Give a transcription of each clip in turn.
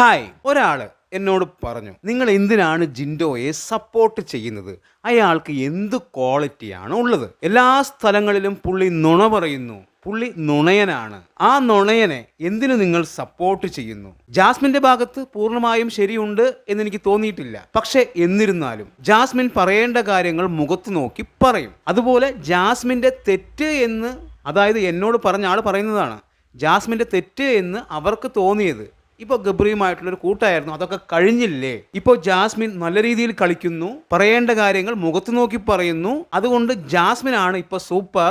Hi. ഒരാൾ എന്നോട് പറഞ്ഞു നിങ്ങൾ എന്തിനാണ് ജിൻഡോയെ സപ്പോർട്ട് ചെയ്യുന്നത്? അയാൾക്ക് എന്ത് ക്വാളിറ്റിയാണ് ഉള്ളത്? എല്ലാ സ്ഥലങ്ങളിലും പുള്ളി നുണ പറയുന്നു. പുള്ളി നുണയനാണ്. ആ നുണയനെ എന്തിനു നിങ്ങൾ സപ്പോർട്ട് ചെയ്യുന്നു? ജാസ്മിന്റെ ഭാഗത്ത് പൂർണമായും ശരിയുണ്ട് എന്ന് എനിക്ക് തോന്നിയിട്ടില്ല. പക്ഷെ എന്നിരുന്നാലും ജാസ്മിൻ പറയേണ്ട കാര്യങ്ങൾ മുഖത്ത് നോക്കി പറയും. അതുപോലെ ജാസ്മിന്റെ തെറ്റ് എന്ന് അതായത് എന്നോട് പറഞ്ഞ ആൾ പറയുന്നതാണ് ജാസ്മിന്റെ തെറ്റ് എന്ന് അവർക്ക് തോന്നിയത് ഇപ്പോൾ ഗബ്രിയുമായിട്ടുള്ളൊരു കൂട്ടായിരുന്നു അതൊക്കെ കഴിഞ്ഞില്ലേ? ഇപ്പോൾ ജാസ്മിൻ നല്ല രീതിയിൽ കളിക്കുന്നു പറയേണ്ട കാര്യങ്ങൾ മുഖത്ത് നോക്കി പറയുന്നു. അതുകൊണ്ട് ജാസ്മിൻ ആണ് ഇപ്പോൾ സൂപ്പർ.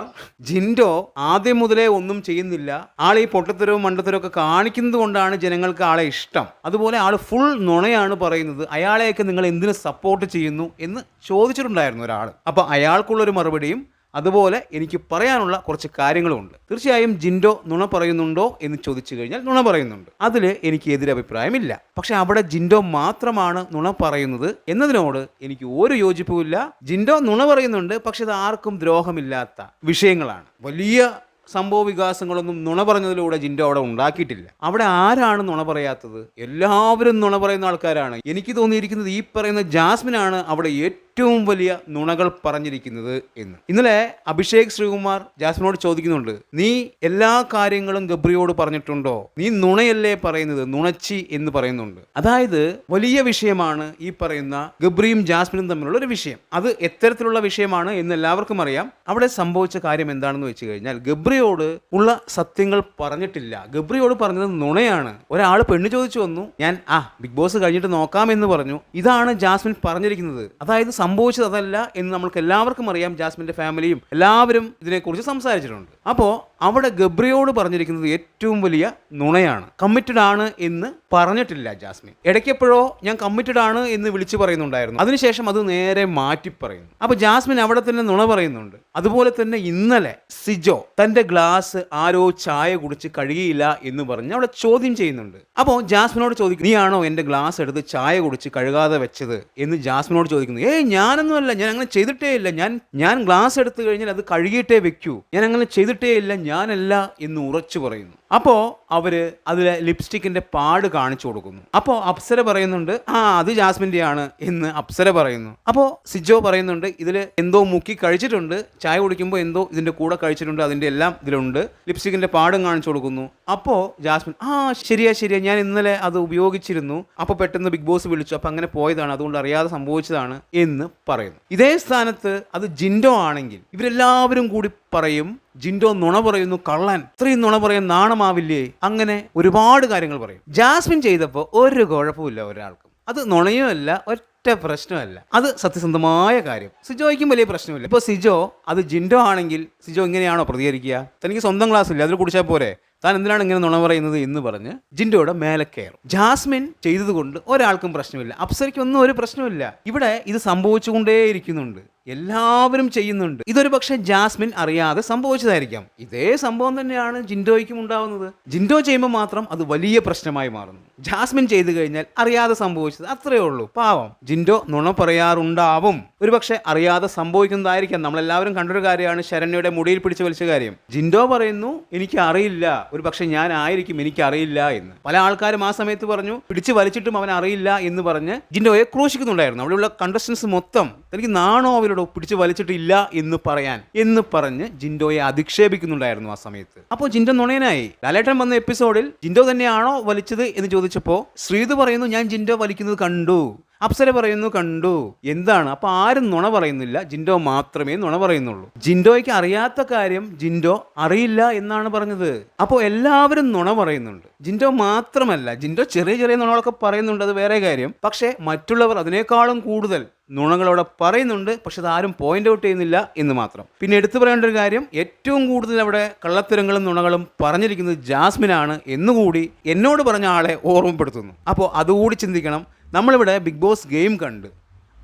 ജിൻഡോ ആദ്യം മുതലേ ഒന്നും ചെയ്യുന്നില്ല. ആൾ ഈ പൊട്ടത്തരവും മണ്ടത്തരവും ഒക്കെ കാണിക്കുന്നത് കൊണ്ടാണ് ജനങ്ങൾക്ക് ആളെ ഇഷ്ടം. അതുപോലെ ആൾ ഫുൾ നുണയാണ് പറയുന്നത്. അയാളെയൊക്കെ നിങ്ങൾ എന്തിനു സപ്പോർട്ട് ചെയ്യുന്നു എന്ന് ചോദിച്ചിട്ടുണ്ടായിരുന്നു ഒരാൾ അപ്പോൾ അയാൾക്കുള്ളൊരു മറുപടിയും അതുപോലെ എനിക്ക് പറയാനുള്ള കുറച്ച് കാര്യങ്ങളുമുണ്ട്. തീർച്ചയായും ജിൻഡോ നുണ പറയുന്നുണ്ടോ എന്ന് ചോദിച്ചു കഴിഞ്ഞാൽ നുണ പറയുന്നുണ്ട്. അതിൽ എനിക്ക് എതിരഭിപ്രായമില്ല. പക്ഷെ അവിടെ ജിൻഡോ മാത്രമാണ് നുണ പറയുന്നത് എന്നതിനോട് എനിക്ക് ഒരു യോജിപ്പുമില്ല. ജിൻഡോ നുണ പറയുന്നുണ്ട് പക്ഷെ അത് ആർക്കും ദ്രോഹമില്ലാത്ത വിഷയങ്ങളാണ്. വലിയ സംഭവ വികാസങ്ങളൊന്നും നുണ പറഞ്ഞതിലൂടെ ജിൻഡോ അവിടെ ഉണ്ടാക്കിയിട്ടില്ല. അവിടെ ആരാണ് നുണ പറയാത്തത്? എല്ലാവരും നുണ പറയുന്ന ആൾക്കാരാണ്. എനിക്ക് തോന്നിയിരിക്കുന്നത് ഈ പറയുന്ന ജാസ്മിനാണ് അവിടെ ഏറ്റവും വലിയ നുണകൾ പറഞ്ഞിരിക്കുന്നത് എന്ന്. ഇന്നലെ അഭിഷേക് ശ്രീകുമാർ ജാസ്മിനോട് ചോദിക്കുന്നുണ്ട് നീ എല്ലാ കാര്യങ്ങളും ഗബ്രിയോട് പറഞ്ഞിട്ടുണ്ടോ? നീ നുണയല്ലേ പറയുന്നത്? നുണച്ചി എന്ന് പറയുന്നുണ്ട്. അതായത് വലിയ വിഷയമാണ് ഈ പറയുന്ന ഗബ്രിയും ജാസ്മിനും തമ്മിലുള്ള ഒരു വിഷയം. അത് എത്തരത്തിലുള്ള വിഷയമാണ് എന്ന് എല്ലാവർക്കും അറിയാം. അവിടെ സംഭവിച്ച കാര്യം എന്താണെന്ന് വെച്ച് കഴിഞ്ഞാൽ ഗബ്രിയോട് ഉള്ള സത്യങ്ങൾ പറഞ്ഞിട്ടില്ല. ഗബ്രിയോട് പറഞ്ഞത് നുണയാണ്. ഒരാൾ പെണ്ണ് ചോദിച്ചു വന്നു ഞാൻ ആ ബിഗ് ബോസ് കഴിഞ്ഞിട്ട് നോക്കാം എന്ന് പറഞ്ഞു. ഇതാണ് ജാസ്മിൻ പറഞ്ഞിരിക്കുന്നത്. അതായത് സംഭവിച്ചത് അതല്ല എന്ന് നമ്മൾക്ക് എല്ലാവർക്കും അറിയാം ജാസ്മിന്റെ ഫാമിലിയും. എല്ലാവരും ഇതിനെക്കുറിച്ച് സംസാരിച്ചിട്ടുണ്ട്. അപ്പോൾ അവിടെ ഗബ്രിയോട് പറഞ്ഞിരിക്കുന്നത് ഏറ്റവും വലിയ നുണയാണ്. കമ്മിറ്റഡ് ആണ് എന്ന് പറഞ്ഞിട്ടില്ല ജാസ്മിൻ. ഇടയ്ക്കെപ്പോഴോ ഞാൻ കമ്മിറ്റഡ് ആണ് എന്ന് വിളിച്ചു പറയുന്നുണ്ടായിരുന്നു. അതിനുശേഷം അത് നേരെ മാറ്റി പറയുന്നു. അപ്പോൾ ജാസ്മിൻ അവിടെ തന്നെ നുണ പറയുന്നുണ്ട്. അതുപോലെ തന്നെ ഇന്നലെ സിജോ തന്റെ ഗ്ലാസ് ആരോ ചായ കുടിച്ച് കഴുകിയില്ല എന്ന് പറഞ്ഞ് അവിടെ ചോദ്യം ചെയ്യുന്നുണ്ട്. അപ്പോൾ ജാസ്മിനോട് ചോദിക്കും നീയാണോ എന്റെ ഗ്ലാസ് എടുത്ത് ചായ കുടിച്ച് കഴുകാതെ വെച്ചത്? എന്ന് ജാസ്മിനോട് ചോദിക്കുന്നു ഏയ് ഞാനൊന്നുമല്ല ഞാൻ അങ്ങനെ ചെയ്തിട്ടേ ഇല്ല. ഞാൻ ഞാൻ ഗ്ലാസ് എടുത്തു കഴിഞ്ഞാൽ അത് കഴുകിയിട്ടേ വെക്കൂ. ഞാൻ അങ്ങനെ ചെയ്തിട്ടേ ഇല്ല ഞാനല്ല എന്ന് ഉറച്ചു പറയുന്നു. അപ്പോൾ അവർ അതിൽ ലിപ്സ്റ്റിക്കിന്റെ പാട് കാണിച്ചു കൊടുക്കുന്നു. അപ്പോൾ അപ്സര പറയുന്നുണ്ട് ആ അത് ജാസ്മിന്റെയാണ് എന്ന് അപ്സര പറയുന്നു. അപ്പോൾ സിജോ പറയുന്നുണ്ട് ഇതിൽ എന്തോ മുക്കി കഴിച്ചിട്ടുണ്ട് ചായ കുടിക്കുമ്പോൾ എന്തോ ഇതിന്റെ കൂടെ കഴിച്ചിട്ടുണ്ട് അതിന്റെ എല്ലാം ഇതിലുണ്ട് ലിപ്സ്റ്റിക്കിന്റെ പാടും കാണിച്ചു കൊടുക്കുന്നു. അപ്പോൾ ജാസ്മിൻ ആ ശരിയാ ശരിയാ ഞാൻ ഇന്നലെ അത് ഉപയോഗിച്ചിരുന്നു അപ്പോൾ പെട്ടെന്ന് ബിഗ് ബോസ് വിളിച്ചു അപ്പോൾ അങ്ങനെ പോയതാണ് അതുകൊണ്ട് അറിയാതെ സംഭവിച്ചതാണ് എന്ന് പറയുന്നു. ഇതേ സ്ഥാനത്ത് അത് ജിൻഡോ ആണെങ്കിൽ ഇവരെല്ലാവരും കൂടി പറയും ജിൻഡോ നുണ പറയുന്നു കള്ളൻ. ഇത്രയും നുണ പറയാൻ നാണമാവില്ലേ? അങ്ങനെ ഒരുപാട് കാര്യങ്ങൾ പറയും. ജാസ്മിൻ ചെയ്തപ്പോൾ ഒരു കുഴപ്പമില്ല ഒരാൾക്കും. അത് നുണയുമല്ല ഒറ്റ പ്രശ്നമല്ല. അത് സത്യസന്ധമായ കാര്യം. സിജോയ്ക്കും വലിയ പ്രശ്നമില്ല. ഇപ്പോൾ സിജോ അത് ജിൻഡോ ആണെങ്കിൽ സിജോ ഇങ്ങനെയാണോ പ്രതികരിക്കുക? തനിക്ക് സ്വന്തം ക്ലാസ് ഇല്ല? അതിൽ കുടിച്ചാൽ പോരെ. താൻ എന്തിനാണ് ഇങ്ങനെ നുണ പറയുന്നത് എന്ന് പറഞ്ഞ് ജിൻഡോയുടെ മേലെ കയറും. ജാസ്മിൻ ചെയ്തതുകൊണ്ട് ഒരാൾക്കും പ്രശ്നമില്ല. അപ്സരയ്ക്കൊന്നും ഒരു പ്രശ്നമില്ല ഇവിടെ ഇത് സംഭവിച്ചുകൊണ്ടേയിരിക്കുന്നുണ്ട്. എല്ലാവരും ചെയ്യുന്നുണ്ട്. ഇതൊരു പക്ഷെ ജാസ്മിൻ അറിയാതെ സംഭവിച്ചതായിരിക്കാം. ഇതേ സംഭവം തന്നെയാണ് ജിൻഡോയ്ക്കും ഉണ്ടാവുന്നത്. ജിൻഡോ ചെയ്യുമ്പോൾ മാത്രം അത് വലിയ പ്രശ്നമായി മാറുന്നു. ജാസ്മിൻ ചെയ്തു കഴിഞ്ഞാൽ അറിയാതെ സംഭവിച്ചത് അത്രയേ ഉള്ളൂ. പാവം. ജിൻഡോ നുണ പറയാറുണ്ടാവും. ഒരു പക്ഷെ അറിയാതെ സംഭവിക്കുന്നതായിരിക്കാം. നമ്മളെല്ലാവരും കണ്ടൊരു കാര്യമാണ് ശരണ്യയുടെ മുടിയിൽ പിടിച്ച് വലിച്ച കാര്യം. ജിൻഡോ പറയുന്നു എനിക്ക് അറിയില്ല ഒരു പക്ഷെ ഞാൻ ആയിരിക്കും എനിക്ക് അറിയില്ല എന്ന്. പല ആൾക്കാരും ആ സമയത്ത് പറഞ്ഞു പിടിച്ച് വലിച്ചിട്ടും അവൻ അറിയില്ല എന്ന് പറഞ്ഞ് ജിൻഡോയെ ക്രൂശിക്കുന്നുണ്ടായിരുന്നു. അവിടെയുള്ള കണ്ടസ്റ്റൻസ് മൊത്തം എനിക്ക് നാണോ അവരോട് പിടിച്ച് വലിച്ചിട്ടില്ല എന്ന് പറയാൻ എന്ന് പറഞ്ഞ് ജിൻഡോയെ അധിക്ഷേപിക്കുന്നുണ്ടായിരുന്നു ആ സമയത്ത്. അപ്പോൾ ജിൻഡോ നുണയനായി. ലാലേട്ടൻ വന്ന എപ്പിസോഡിൽ ജിൻഡോ തന്നെയാണോ വലിച്ചത് എന്ന് ചോദിച്ചപ്പോൾ ശ്രീത് പറയുന്നു ഞാൻ ജിൻഡോ വലിക്കുന്നത് കണ്ടു. അപ്സര പറയുന്നു കണ്ടു. എന്താണ്? അപ്പൊ ആരും നുണ പറയുന്നില്ല. ജിൻഡോ മാത്രമേ നുണ പറയുന്നുള്ളൂ. ജിൻഡോയ്ക്ക് അറിയാത്ത കാര്യം ജിൻഡോ അറിയില്ല എന്നാണ് പറഞ്ഞത്. അപ്പോൾ എല്ലാവരും നുണ പറയുന്നുണ്ട്. ജിൻഡോ മാത്രമല്ല ജിൻഡോ ചെറിയ ചെറിയ നുണകളൊക്കെ പറയുന്നുണ്ട് അത് വേറെ കാര്യം. പക്ഷേ മറ്റുള്ളവർ അതിനേക്കാളും കൂടുതൽ നുണകളവിടെ പറയുന്നുണ്ട് പക്ഷെ അതാരും പോയിന്റ് ഔട്ട് ചെയ്യുന്നില്ല എന്ന് മാത്രം. പിന്നെ എടുത്തു പറയേണ്ട ഒരു കാര്യം ഏറ്റവും കൂടുതൽ അവിടെ കള്ളത്തരങ്ങളും നുണകളും പറഞ്ഞിരിക്കുന്നത് ജാസ്മിനാണ് എന്നുകൂടി എന്നോട് പറഞ്ഞ ആളെ ഓർമ്മപ്പെടുത്തുന്നു. അപ്പോൾ അതുകൂടി ചിന്തിക്കണം. നമ്മളിവിടെ ബിഗ് ബോസ് ഗെയിം കണ്ട്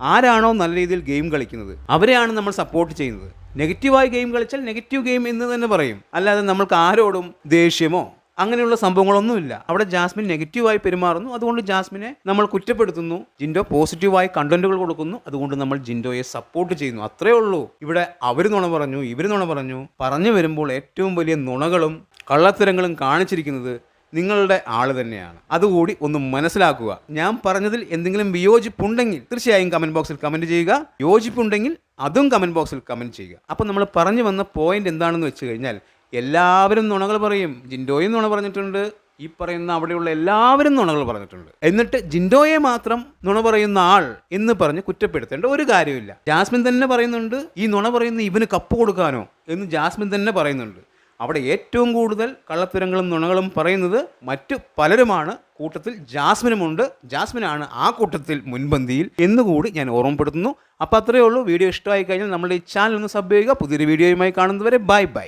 ആരാണോ നല്ല രീതിയിൽ ഗെയിം കളിക്കുന്നത് അവരെയാണ് നമ്മൾ സപ്പോർട്ട് ചെയ്യുന്നത്. നെഗറ്റീവായി ഗെയിം കളിച്ചാൽ നെഗറ്റീവ് ഗെയിം എന്ന് തന്നെ പറയും. അല്ലാതെ നമ്മൾക്ക് ആരോടും ദേഷ്യമോ അങ്ങനെയുള്ള സംഭവങ്ങളൊന്നുമില്ല. അവിടെ ജാസ്മിൻ നെഗറ്റീവായി പെരുമാറുന്നു. അതുകൊണ്ട് ജാസ്മിനെ നമ്മൾ കുറ്റപ്പെടുത്തുന്നു. ജിൻഡോ പോസിറ്റീവായി കണ്ടന്റുകൾ കൊടുക്കുന്നു. അതുകൊണ്ട് നമ്മൾ ജിൻഡോയെ സപ്പോർട്ട് ചെയ്യുന്നു. അത്രേ ഉള്ളൂ. ഇവിടെ അവർ നുണ പറഞ്ഞു ഇവർ നുണ പറഞ്ഞു. പറഞ്ഞു വരുമ്പോൾ ഏറ്റവും വലിയ നുണകളും കള്ളത്തരങ്ങളും കാണിച്ചിരിക്കുന്നത് നിങ്ങളുടെ ആൾ തന്നെയാണ്. അതുകൂടി ഒന്ന് മനസ്സിലാക്കുക. ഞാൻ പറഞ്ഞതിൽ എന്തെങ്കിലും വിയോജിപ്പുണ്ടെങ്കിൽ തീർച്ചയായും കമന്റ് ബോക്സിൽ കമന്റ് ചെയ്യുക. യോജിപ്പുണ്ടെങ്കിൽ അതും കമന്റ് ബോക്സിൽ കമന്റ് ചെയ്യുക. അപ്പോൾ നമ്മൾ പറഞ്ഞു വന്ന പോയിന്റ് എന്താണെന്ന് വെച്ച് കഴിഞ്ഞാൽ എല്ലാവരും നുണകൾ പറയും. ജിൻഡോയും നുണ പറഞ്ഞിട്ടുണ്ട്. ഈ പറയുന്ന അവിടെയുള്ള എല്ലാവരും നുണകൾ പറഞ്ഞിട്ടുണ്ട്. എന്നിട്ട് ജിൻഡോയെ മാത്രം നുണ പറയുന്ന ആൾ എന്ന് പറഞ്ഞ് കുറ്റപ്പെടുത്തേണ്ട ഒരു കാര്യമില്ല. ജാസ്മിൻ തന്നെ പറയുന്നുണ്ട് ഈ നുണ പറയുന്ന ഇവന് കപ്പ് കൊടുക്കാനോ? എന്ന് ജാസ്മിൻ തന്നെ പറയുന്നുണ്ട്. അവിടെ ഏറ്റവും കൂടുതൽ കള്ളത്തരങ്ങളും നുണകളും പറയുന്നത് മറ്റു പലരുമാണ്. കൂട്ടത്തിൽ ജാസ്മിനുമുണ്ട്. ജാസ്മിനാണ് ആ കൂട്ടത്തിൽ മുൻപന്തിയിൽ എന്നുകൂടി ഞാൻ ഓർമ്മപ്പെടുത്തുന്നു. അപ്പോൾ അത്രയേ ഉള്ളൂ. വീഡിയോ ഇഷ്ടമായി കഴിഞ്ഞാൽ നമ്മുടെ ഈ ചാനൽ ഒന്ന് സബ് ചെയ്യുക. പുതിയൊരു വീഡിയോയുമായി കാണുന്നതുവരെ ബൈ ബൈ.